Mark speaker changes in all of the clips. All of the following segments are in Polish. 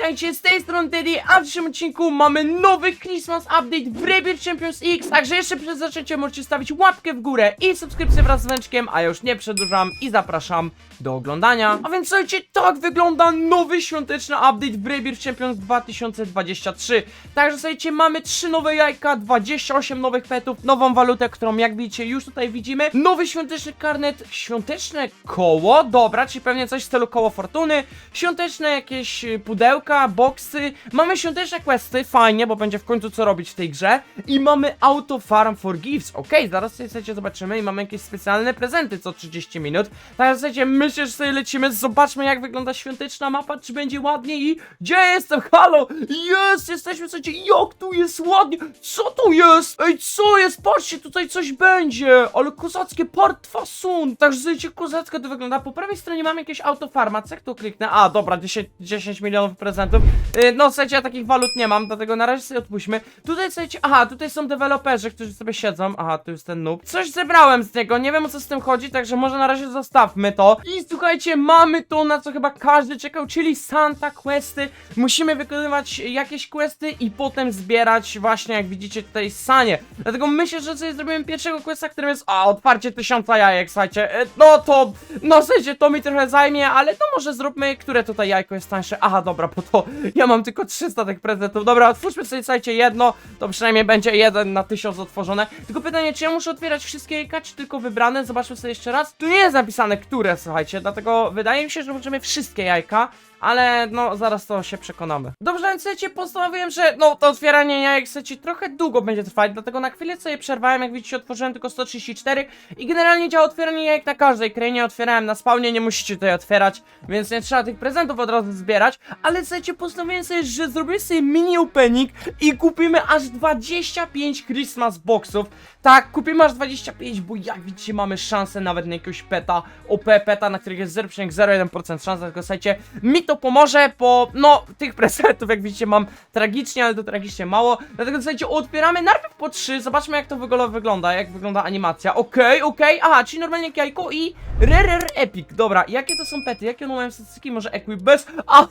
Speaker 1: witajcie, z tej strony Teddy, a w dzisiejszym odcinku mamy nowy Christmas Update w Rebirth Champions X, także jeszcze przed zaczęciem możecie stawić łapkę w górę i subskrypcję wraz z dzwoneczkiem, a już nie przedłużam i zapraszam do oglądania. A więc słuchajcie, tak wygląda nowy świąteczny update w Rebirth Champions 2023. Także słuchajcie, mamy 3 nowe jajka, 28 nowych petów, nową walutę, którą jak widzicie już tutaj widzimy, nowy świąteczny karnet, świąteczne koło, dobra, czyli pewnie coś w stylu koło fortuny, świąteczne jakieś y, pudełka, boksy, mamy świąteczne questy, fajnie, bo będzie w końcu co robić w tej grze. I mamy auto farm for gifts, okej, zaraz sobie zobaczymy i mamy jakieś specjalne prezenty co 30 minut, także słuchajcie, myślę, że sobie lecimy, zobaczmy jak wygląda świąteczna mapa, czy będzie ładnie i gdzie jestem, halo, jest, jesteśmy, słuchajcie, jak tu jest ładnie, co tu jest, ej, co jest, patrzcie, tutaj coś będzie, ale kozackie part fasun, także słuchajcie, kozacko to wygląda, po prawej stronie mamy jakieś auto farma, co jak tu kliknę, a dobra, 10, 10 milionów prezentów, yy, no słuchajcie, ja takich walut nie mam, dlatego na razie sobie odpuśćmy, tutaj słuchajcie, aha, tutaj są deweloperzy, którzy sobie siedzą, aha, tu jest ten noob, coś zebrałem z niego, nie wiem o co z tym chodzi, także może na razie zostawmy to. I słuchajcie, mamy to, na co chyba każdy czekał, czyli Santa Questy, musimy wykonywać jakieś questy i potem zbierać właśnie, jak widzicie tutaj sanie, dlatego myślę, że sobie zrobimy pierwszego questa, którym jest, a, otwarcie tysiąca jajek, słuchajcie, e, no to, no sensie, to mi trochę zajmie, ale to może zróbmy, które tutaj jajko jest tańsze, aha, dobra, bo to ja mam tylko 300 tych prezentów, dobra, otwórzmy sobie, słuchajcie, jedno, to przynajmniej będzie jeden na tysiąc otworzone, tylko pytanie, czy ja muszę otwierać wszystkie jajka, czy tylko wybrane, zobaczmy sobie jeszcze raz, tu nie jest napisane, które, słuchajcie, dlatego wydaje mi się, że możemy wszystkie jajka, ale no zaraz to się przekonamy. Dobrze, więc słuchajcie, postanowiłem, że no to otwieranie jajek słuchajcie trochę długo będzie trwać, dlatego na chwilę sobie przerwałem, jak widzicie otworzyłem tylko 134 i generalnie działa otwieranie jajek na każdej krainie, otwierałem na spawnie, nie musicie tutaj otwierać, więc nie trzeba tych prezentów od razu zbierać, ale słuchajcie, postanowiłem sobie, że zrobię sobie mini opening i kupimy aż 25 Christmas boxów, tak, kupimy aż 25, bo jak widzicie mamy szansę nawet na jakiegoś peta, OP peta, na których jest 0,01% szansa, tylko słuchajcie, mi to pomoże, bo no, tych prezentów jak widzicie mam tragicznie, ale to tragicznie mało, dlatego słuchajcie, otwieramy najpierw po 3, zobaczmy jak to wygląda, jak wygląda animacja, okej, okej, aha, czyli normalnie jajko i Rare Epic, dobra, jakie to są pety, jakie one mają statystyki, może Equip bez, aha,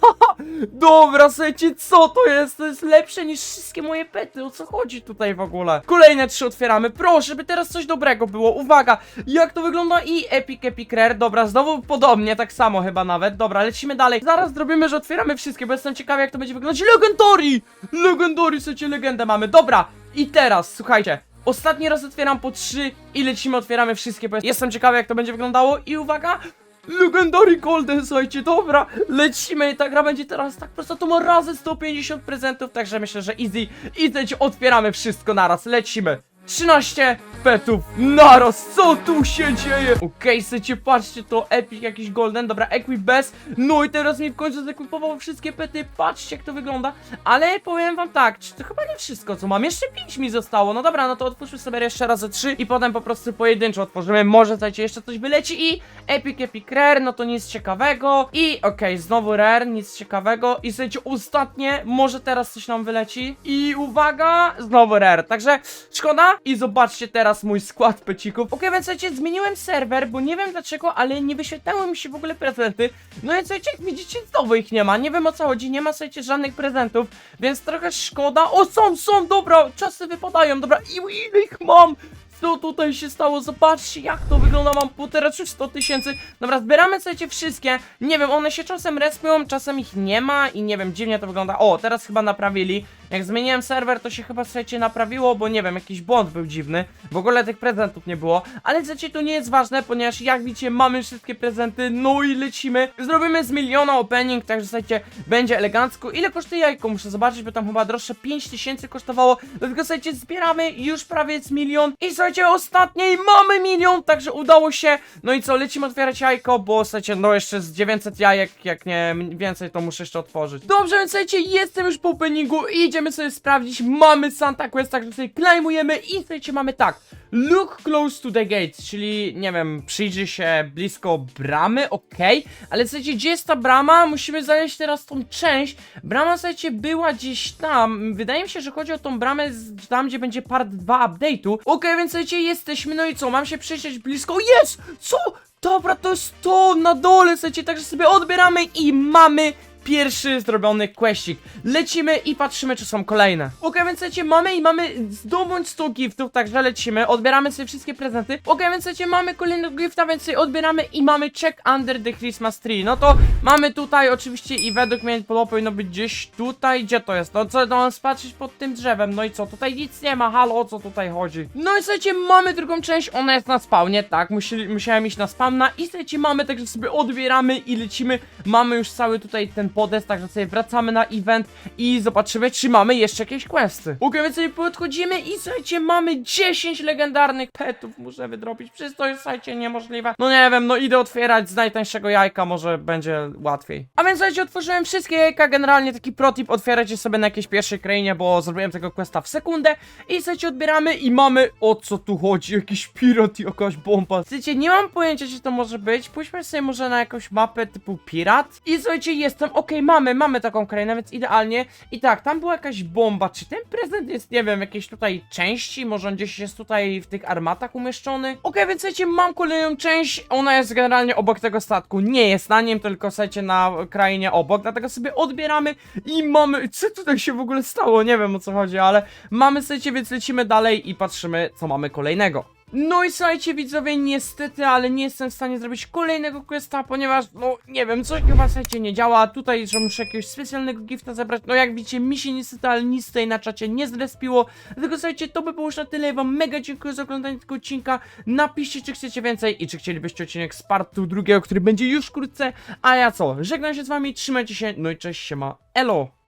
Speaker 1: dobra, słuchajcie, co to jest, to jest lepsze niż wszystkie moje pety, o co chodzi tutaj w ogóle, kolejne trzy otwieramy, proszę, żeby teraz coś dobrego było, uwaga, jak to wygląda? I Epic, Epic Rare, dobra, znowu podobnie, tak samo chyba nawet, dobra, lecimy dalej, zaraz zrobimy, że otwieramy wszystkie, bo jestem ciekawy jak to będzie wyglądać, Legendary, Legendary, słuchajcie, legendę mamy, dobra, i teraz, słuchajcie, Ostatni raz otwieram po trzy i lecimy, otwieramy wszystkie, bo jestem ciekawy jak to będzie wyglądało. I uwaga, Legendary Golden, słuchajcie, dobra, lecimy, ta gra będzie teraz tak prosto, to ma razy 150 prezentów, także myślę, że easy słuchajcie, otwieramy wszystko naraz, lecimy. 13 petów naraz, co tu się dzieje? Okej, słuchajcie, patrzcie, to epic jakiś golden, dobra, equip bez, no i teraz mi w końcu zekwipował wszystkie pety, patrzcie jak to wygląda, ale powiem wam tak, to chyba nie wszystko co mam, jeszcze 5 mi zostało, no dobra, no to otwórzmy sobie jeszcze razy 3 i potem po prostu pojedynczo otworzymy, może słuchajcie, jeszcze coś wyleci i epic, epic rare, no to nic ciekawego. I okej, znowu rare, nic ciekawego. I słuchajcie, ostatnie, może teraz coś nam wyleci. I uwaga, znowu rare, także szkoda i zobaczcie teraz mój skład pecików, okej, więc słuchajcie, zmieniłem serwer, bo nie wiem dlaczego, ale nie wyświetlały mi się w ogóle prezenty, no i słuchajcie, jak widzicie, znowu ich nie ma, nie wiem o co chodzi, nie ma słuchajcie żadnych prezentów, więc trochę szkoda, o są, są, dobra, czasy wypadają, dobra, i ile ich mam? Co tutaj się stało? Zobaczcie jak to wygląda, mam półtora już 100 tysięcy. Dobra, zbieramy słuchajcie wszystkie. Nie wiem, one się czasem respią, czasem ich nie ma I nie wiem, dziwnie to wygląda. O, teraz chyba naprawili. Jak zmieniłem serwer, to się chyba słuchajcie naprawiło Bo nie wiem, jakiś błąd był dziwny. W ogóle tych prezentów nie było. Ale słuchajcie, to nie jest ważne, ponieważ jak widzicie Mamy wszystkie prezenty, no i lecimy. Zrobimy z miliona opening, także słuchajcie Będzie elegancko, ile kosztuje jajko? Muszę zobaczyć, bo tam chyba droższe 5000 kosztowało. Dlatego słuchajcie, zbieramy już prawie z milion. I słuchajcie, ostatniej mamy milion, także udało się No i co, lecimy otwierać jajko, bo słuchajcie, no jeszcze z 900 jajek, jak nie więcej, to muszę jeszcze otworzyć Dobrze, więc słuchajcie, jestem już po openingu i idziemy sobie sprawdzić Mamy Santa Quest, także sobie klejmujemy i słuchajcie, mamy tak Look close to the gate, czyli nie wiem, przyjrzy się blisko bramy, okej, ale słuchajcie, gdzie jest ta brama? Musimy znaleźć teraz tą część. Brama, słuchajcie, była gdzieś tam. Wydaje mi się, że chodzi o tą bramę tam, gdzie będzie part 2 update'u. Okej, więc słuchajcie, jesteśmy, no i co? Mam się przyjrzeć blisko. Jest! Co? Dobra, to jest to na dole, słuchajcie, także sobie odbieramy i mamy pierwszy zrobiony questik. Lecimy i patrzymy, czy są kolejne. Okej, więc słuchajcie, mamy i mamy zdobądź 100 giftów, także lecimy, odbieramy sobie wszystkie prezenty. Okej, więc słuchajcie, mamy kolejnego gifta, więc sobie odbieramy i mamy check under the Christmas tree. No to mamy tutaj oczywiście i według mnie to powinno być gdzieś tutaj, gdzie to jest? No co, no mam spatrzeć pod tym drzewem, no i co, tutaj nic nie ma, halo, o co tutaj chodzi? No i słuchajcie, mamy drugą część, ona jest na spawnie, tak, Musieli, musiałem iść na spawna i słuchajcie, mamy, także sobie odbieramy i lecimy, mamy już cały tutaj ten podest, także sobie wracamy na event i zobaczymy, czy mamy jeszcze jakieś questy. Okej, więc sobie podchodzimy i słuchajcie, mamy 10 legendarnych petów, muszę wydrobić, przecież to jest, słuchajcie, niemożliwe. No nie wiem, no idę otwierać z najtańszego jajka, może będzie łatwiej. A więc słuchajcie, otworzyłem wszystkie jajka, generalnie taki protip, otwierajcie sobie na jakiejś pierwszej krainie, bo zrobiłem tego questa w sekundę i słuchajcie, odbieramy i mamy, o co tu chodzi, jakiś pirat i jakaś bomba. Słuchajcie, nie mam pojęcia, czy to może być, pójdźmy sobie może na jakąś mapę typu pirat i słuchajcie, jestem, okej, mamy, mamy taką krainę, więc idealnie. I tak, tam była jakaś bomba, czy ten prezent jest, nie wiem, jakieś tutaj części, może on gdzieś jest tutaj w tych armatach umieszczony? Okej, więc słuchajcie, mam kolejną część, ona jest generalnie obok tego statku, nie jest na nim, tylko słuchajcie, na krainie obok, dlatego sobie odbieramy i mamy, co tutaj się w ogóle stało, nie wiem o co chodzi, ale mamy, słuchajcie, więc lecimy dalej i patrzymy, co mamy kolejnego. No i słuchajcie widzowie, niestety, ale nie jestem w stanie zrobić kolejnego questa, ponieważ, no nie wiem, coś chyba słuchajcie nie działa, tutaj, że muszę jakiegoś specjalnego gifta zebrać, no jak widzicie, mi się niestety, ale nic tutaj na czacie nie zrespiło, dlatego słuchajcie, to by było już na tyle, ja wam mega dziękuję za oglądanie tego odcinka, napiszcie, czy chcecie więcej i czy chcielibyście odcinek z partu drugiego, który będzie już wkrótce, a ja co, żegnam się z wami, trzymajcie się, no i cześć, siema, elo!